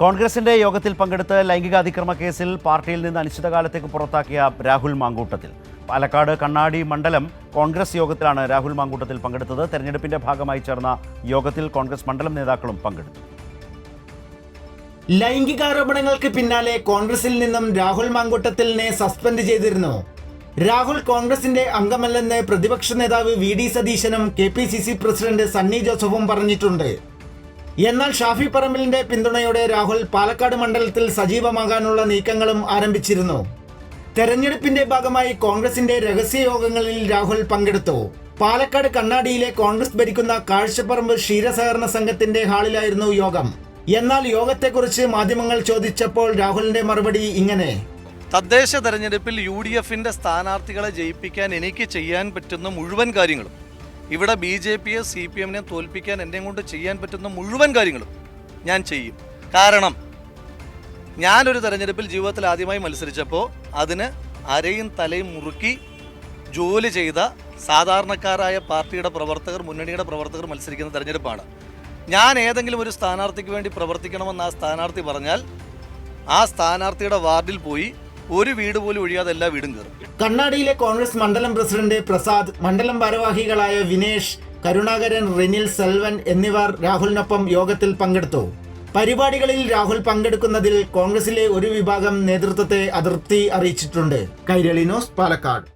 കോൺഗ്രസിന്റെ യോഗത്തിൽ പങ്കെടുത്ത് ലൈംഗിക അതിക്രമ കേസിൽ പാർട്ടിയിൽ നിന്ന് അനിശ്ചിതകാലത്തേക്ക് പുറത്താക്കിയ രാഹുൽ മാങ്കൂട്ടത്തിൽ. പാലക്കാട് കണ്ണാടി മണ്ഡലം കോൺഗ്രസ് യോഗത്തിലാണ് രാഹുൽ മാങ്കൂട്ടത്തിൽ പങ്കെടുത്തത്. തെരഞ്ഞെടുപ്പിന്റെ ഭാഗമായി ചേർന്ന യോഗത്തിൽ കോൺഗ്രസ് മണ്ഡലം നേതാക്കളും പങ്കെടുത്തു. ലൈംഗികാരോപണങ്ങൾക്ക് പിന്നാലെ കോൺഗ്രസിൽ നിന്നും രാഹുൽ മാങ്കൂട്ടത്തിലിനെ സസ്പെൻഡ് ചെയ്തിരുന്നു. രാഹുൽ കോൺഗ്രസിന്റെ അംഗമല്ലെന്ന് പ്രതിപക്ഷ നേതാവ് വി ഡി സതീശനും K P C C president Sunny ജോസഫും പറഞ്ഞിട്ടുണ്ട്. എന്നാൽ ഷാഫി പറമ്പിലിന്റെ പിന്തുണയോടെ രാഹുൽ പാലക്കാട് മണ്ഡലത്തിൽ സജീവമാകാനുള്ള നീക്കങ്ങളും ആരംഭിച്ചിരുന്നു. തെരഞ്ഞെടുപ്പിന്റെ ഭാഗമായി കോൺഗ്രസിന്റെ രഹസ്യയോഗങ്ങളിൽ രാഹുൽ പങ്കെടുത്തു. പാലക്കാട് കണ്ണാടിയിലെ കോൺഗ്രസ് ഭരിക്കുന്ന കാഴ്ചപ്പറമ്പ് ക്ഷീരസഹകരണ സംഘത്തിന്റെ ഹാളിലായിരുന്നു യോഗം. എന്നാൽ യോഗത്തെക്കുറിച്ച് മാധ്യമങ്ങൾ ചോദിച്ചപ്പോൾ രാഹുലിന്റെ മറുപടി ഇങ്ങനെ. തദ്ദേശ തെരഞ്ഞെടുപ്പിൽ യു ഡി എഫിന്റെ സ്ഥാനാർത്ഥികളെ ജയിപ്പിക്കാൻ എനിക്ക് ചെയ്യാൻ പറ്റുന്ന മുഴുവൻ കാര്യങ്ങളും ഇവിടെ ബി ജെ പിയെ സി പി എമ്മിനെ തോൽപ്പിക്കാൻ എന്നെ കൊണ്ട് ചെയ്യാൻ പറ്റുന്ന മുഴുവൻ കാര്യങ്ങളും ഞാൻ ചെയ്യും. കാരണം ഞാനൊരു തെരഞ്ഞെടുപ്പിൽ ജീവിതത്തിൽ ആദ്യമായി മത്സരിച്ചപ്പോൾ അതിന് അരയും തലയും മുറുക്കി ജോലി ചെയ്ത സാധാരണക്കാരായ പാർട്ടിയുടെ പ്രവർത്തകർ മുന്നണിയുടെ പ്രവർത്തകർ മത്സരിക്കുന്ന തെരഞ്ഞെടുപ്പാണ്. ഞാൻ ഏതെങ്കിലും ഒരു സ്ഥാനാർത്ഥിക്ക് വേണ്ടി പ്രവർത്തിക്കണമെന്ന് ആ സ്ഥാനാർത്ഥി പറഞ്ഞാൽ ആ സ്ഥാനാർത്ഥിയുടെ വാർഡിൽ പോയി ഒരു വീട് പോലും ഒഴിയാതെ എല്ലാ വീടും കയറും. കണ്ണാടിയിലെ കോൺഗ്രസ് മണ്ഡലം പ്രസിഡന്റ് പ്രസാദ് മണ്ഡലം ഭാരവാഹികളായ വിനേഷ് കരുണാകരൻ റെനിൽ സെൽവൻ എന്നിവർ രാഹുലിനൊപ്പം യോഗത്തിൽ പങ്കെടുത്തു. പരിപാടികളിൽ രാഹുൽ പങ്കെടുക്കുന്നതിൽ കോൺഗ്രസിലെ ഒരു വിഭാഗം നേതൃത്വത്തെ അതൃപ്തി അറിയിച്ചിട്ടുണ്ട്. കൈരളി ന്യൂസ് പാലക്കാട്.